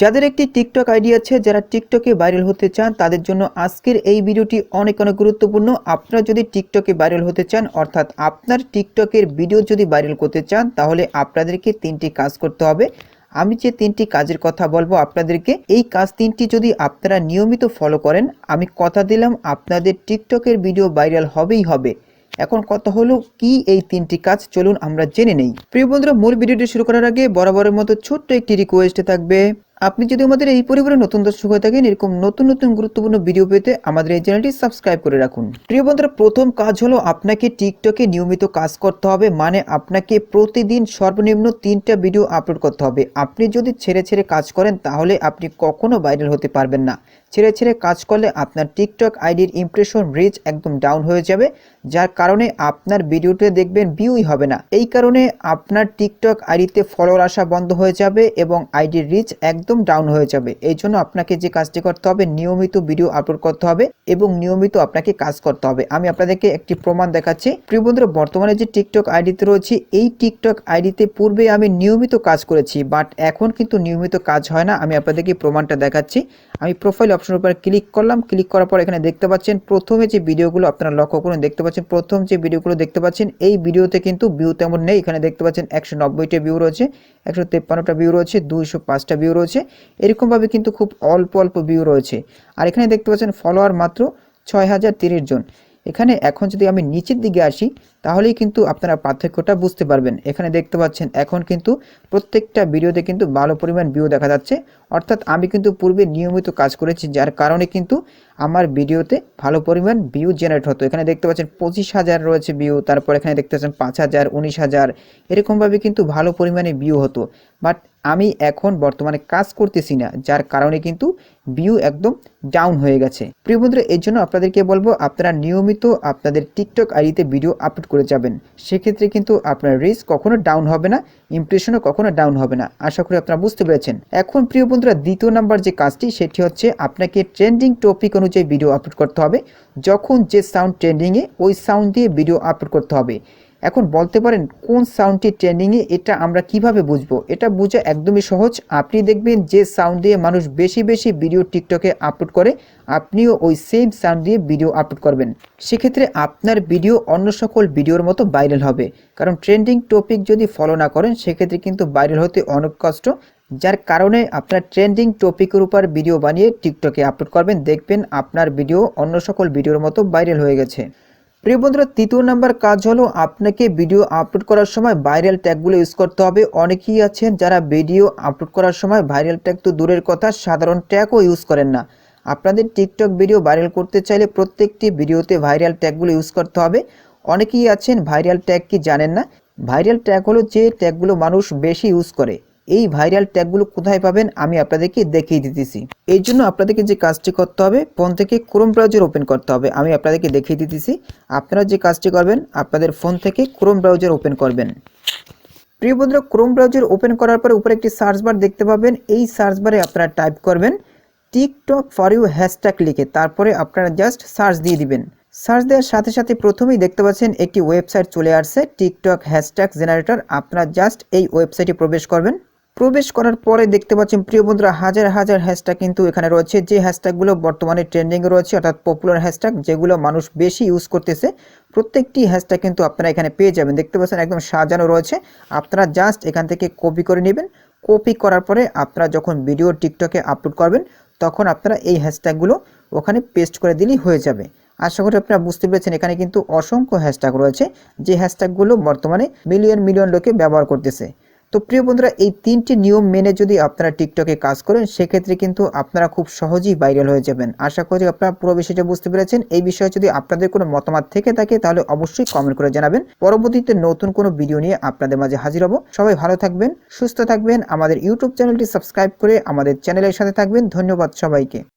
যাদের একটি TikTok ID আছে, যারা টিকটকে ভাইরাল হতে চান, তাদের জন্য আজকের এই ভিডিওটি অনেক অনেক গুরুত্বপূর্ণ। আপনারা যদি টিকটকে ভাইরাল হতে চান, অর্থাৎ আপনার টিকটকের ভিডিও যদি ভাইরাল করতে চান, তাহলে আপনাদেরকে তিনটি কাজ করতে হবে। আমি যে তিনটি কাজের কথা বলব আপনাদেরকে, এই কাজ তিনটি যদি আপনারা নিয়মিত ফলো করেন, আমি কথা দিলাম, আপনাদের টিকটকের ভিডিও ভাইরাল হবেই হবে। এখন কথা হলো, কি এই তিনটি কাজ? চলুন আমরা জেনে নেই। প্রিয় বন্ধুরা, মূল ভিডিওটি শুরু করার আগে বরাবরের মতো ছোট্ট একটি রিকোয়েস্ট থাকবে। আপনি যদি আমাদের এই পরিবারে নতুন দর্শক হয়ে থাকেন, এরকম নতুন নতুন গুরুত্বপূর্ণ ভিডিও পেতে আমাদের এই চ্যানেলটি সাবস্ক্রাইব করে রাখুন। প্রিয় বন্ধুরা, প্রথম কাজ হলো আপনাকে টিকটকে নিয়মিত কাজ করতে হবে মানে আপনাকে প্রতিদিন সর্বনিম্ন তিনটা ভিডিও আপলোড করতে হবে। আপনি যদি ছেড়ে ছেড়ে কাজ করেন, তাহলে আপনি কখনো ভাইরাল হতে পারবেন না। ছেড়ে ছেড়ে কাজ করলে আপনার টিকটক আইডির ইমপ্রেশন রিচ একদম ডাউন হয়ে যাবে, যার কারণে আপনার ভিডিওতে দেখবেন ভিউই হবে না। এই কারণে আপনার টিকটক আইডিতে ফলোয়ার আসা বন্ধ হয়ে যাবে এবং আইডির রিচ একদম ডাউন হয়ে যাবে। এই জন্য আপনাকে যে কাজটি করতে হবে, নিয়মিত ভিডিও আপলোড করতে হবে এবং নিয়মিত আপনাকে কাজ করতে হবে। আমি আপনাদেরকে একটি প্রমাণ দেখাচ্ছি। প্রিয় বন্ধুরা, বর্তমানে যে টিকটক আইডিতে রয়েছে, এই টিকটক আইডিতে পূর্বে আমি নিয়মিত কাজ করেছি বাট এখন কিন্তু নিয়মিত কাজ হয় না। আমি আপনাদেরকে প্রমাণটা দেখাচ্ছি। আমি প্রোফাইল অপশনের উপর ক্লিক করলাম। ক্লিক করার পর এখানে দেখতে পাচ্ছেন, প্রথমে যে ভিডিওগুলো আপনারা লক্ষ্য করুন, দেখতে পাচ্ছেন, প্রথম যে ভিডিওগুলো দেখতে পাচ্ছেন, এই ভিডিওতে কিন্তু ভিউ তেমন নেই। এখানে দেখতে পাচ্ছেন একশো নব্বইটা ভিউ রয়েছে, একশো তেপ্পান্নটা ভিউ রয়েছে, দুইশো পাঁচটা ভিউ রয়েছে। এরকমভাবে কিন্তু খুব অল্প অল্প ভিউ রয়েছে। আর এখানে দেখতে পাচ্ছেন ফলোয়ার মাত্র ছয় হাজার তিরিশ জন। এখানে এখন যদি আমি নিচের দিকে আসি, তাহলেই কিন্তু আপনারা পার্থক্যটা বুঝতে পারবেন। এখানে দেখতে পাচ্ছেন এখন কিন্তু প্রত্যেকটা ভিডিওতে কিন্তু ভালো পরিমাণ ভিউ দেখা যাচ্ছে। অর্থাৎ আমি কিন্তু পূর্বে নিয়মিত কাজ করেছি, যার কারণে কিন্তু আমার ভিডিওতে ভালো পরিমাণ ভিউ জেনারেট হতো। এখানে দেখতে পাচ্ছেন পঁচিশ হাজার রয়েছে ভিউ তারপর এখানে দেখতে পাচ্ছেন পাঁচ হাজার, উনিশ হাজার। এরকমভাবে কিন্তু ভালো পরিমাণে ভিউ হতো। বাট আমি এখন বর্তমানে কাজ করতেছি না, যার কারণে কিন্তু ভিউ একদম ডাউন হয়ে গেছে। প্রিয় বন্ধুরা এই জন্য আপনাদেরকে বলব, আপনারা নিয়মিত আপনাদের টিকটক আইডিতে ভিডিও আপলোড করে যাবেন। সেক্ষেত্রে কিন্তু আপনার রিস্ক কখনো ডাউন হবে না ইমপ্রেশনও কখনো ডাউন হবে না। আশা করি আপনারা বুঝতে পেরেছেন। এখন প্রিয় বন্ধুরা, দ্বিতীয় নাম্বার যে কাজটি, সেটি হচ্ছে আপনাকে ট্রেন্ডিং টপিক অনুযায়ী ভিডিও আপলোড করতে হবে। যখন যে সাউন্ড ট্রেন্ডিংয়ে ওই সাউন্ড দিয়ে ভিডিও আপলোড করতে হবে। এখন বলতে পারেন কোন সাউন্ডটি ট্রেন্ডিংয়ে এটা আমরা কীভাবে বুঝব? এটা বোঝা একদমই সহজ। আপনি দেখবেন যে সাউন্ড দিয়ে মানুষ বেশি বেশি ভিডিও টিকটকে আপলোড করে, আপনিও ওই সেম সাউন্ড দিয়ে ভিডিও আপলোড করবেন। সেক্ষেত্রে আপনার ভিডিও অন্য সকল ভিডিওর মতো ভাইরাল হবে। কারণ ট্রেন্ডিং টপিক যদি ফলো না করেন, সেক্ষেত্রে কিন্তু ভাইরাল হতে অনেক কষ্ট। যার কারণে আপনার ট্রেন্ডিং টপিকের উপর ভিডিও বানিয়ে টিকটকে আপলোড করবেন। দেখবেন আপনার ভিডিও অন্য সকল ভিডিওর মতো ভাইরাল হয়ে গেছে। প্রিয় বন্ধুরা, তৃতীয় নাম্বার কাজ হলো আপনাকে ভিডিও আপলোড করার সময় ভাইরাল ট্যাগগুলো ইউজ করতে হবে। অনেকেই আছেন যারা ভিডিও আপলোড করার সময় ভাইরাল ট্যাগ তো দূরের কথা, সাধারণ ট্যাগও ইউজ করেন না। আপনাদের টিকটক ভিডিও ভাইরাল করতে চাইলে প্রত্যেকটি ভিডিওতে ভাইরাল ট্যাগগুলো ইউজ করতে হবে। অনেকেই আছেন ভাইরাল ট্যাগ কি জানেন না? ভাইরাল ট্যাগ হলো যে ট্যাগগুলো মানুষ বেশি ইউজ করে। এই ভাইরাল ট্যাগগুলো কোথায় পাবেন আমি আপনাদেরকে দেখিয়ে দিতেছি। এই জন্য আপনাদেরকে যে কাজটি করতে হবে, ফোন থেকে ক্রোম ব্রাউজার ওপেন করতে হবে। আমি আপনাদেরকে দেখিয়ে দিতেছি। আপনারা যে কাজটি করবেন, আপনাদের ফোন থেকে ক্রোম ব্রাউজার ওপেন করবেন। প্রিয় বন্ধুরা, ক্রোম ব্রাউজার ওপেন করার পরে উপরে একটি সার্চ বার দেখতে পাবেন। এই সার্চ বারে আপনারা টাইপ করবেন টিকটক ফর ইউ হ্যাশট্যাগ লিখে। তারপরে আপনারা জাস্ট সার্চ দিয়ে দিবেন। সার্চ দেওয়ার সাথে সাথে প্রথমেই দেখতে পাচ্ছেন একটি ওয়েবসাইট চলে আসছে, টিকটক হ্যাশট্যাগ জেনারেটর। আপনারা জাস্ট এই ওয়েবসাইটে প্রবেশ করবেন। প্রবেশ করার পরে দেখতে পাচ্ছেন, প্রিয় বন্ধুরা, হাজার হাজার হ্যাশট্যাগ কিন্তু এখানে রয়েছে। যে হ্যাশট্যাগুলো বর্তমানে ট্রেন্ডিংয়ে রয়েছে, অর্থাৎ পপুলার হ্যাশট্যাগ যেগুলো মানুষ বেশি ইউজ করতেছে, প্রত্যেকটি হ্যাশট্যাগ কিন্তু আপনারা এখানে পেয়ে যাবেন। দেখতে পাচ্ছেন, একদম সাজানো রয়েছে। আপনারা জাস্ট এখান থেকে কপি করে নেবেন। কপি করার পরে আপনারা যখন ভিডিও টিকটকে আপলোড করবেন, তখন আপনারা এই হ্যাশট্যাগুলো ওখানে পেস্ট করে দিলেই হয়ে যাবে। আশা করি আপনারা বুঝতে পেরেছেন, এখানে কিন্তু অসংখ্য হ্যাশট্যাগ রয়েছে। যে হ্যাশট্যাগুলো বর্তমানে মিলিয়ন মিলিয়ন লোকে ব্যবহার করতেছে। তো প্রিয় বন্ধুরা, এই তিনটি নিয়ম মেনে যদি আপনারা টিকটকে কাজ করেন, সেক্ষেত্রে কিন্তু আপনারা খুব সহজেই ভাইরাল হয়ে যাবেন। আশা করি আপনারা পুরো বিষয়টা বুঝতে পেরেছেন। এই বিষয়ে যদি আপনাদের কোনো মতামত থেকে থাকে, তাহলে অবশ্যই কমেন্ট করে জানাবেন। পরবর্তীতে নতুন কোনো ভিডিও নিয়ে আপনাদের মাঝে হাজির হব। সবাই ভালো থাকবেন, সুস্থ থাকবেন। আমাদের ইউটিউব চ্যানেলটি সাবস্ক্রাইব করে আমাদের চ্যানেলের সাথে থাকবেন। ধন্যবাদ সবাইকে।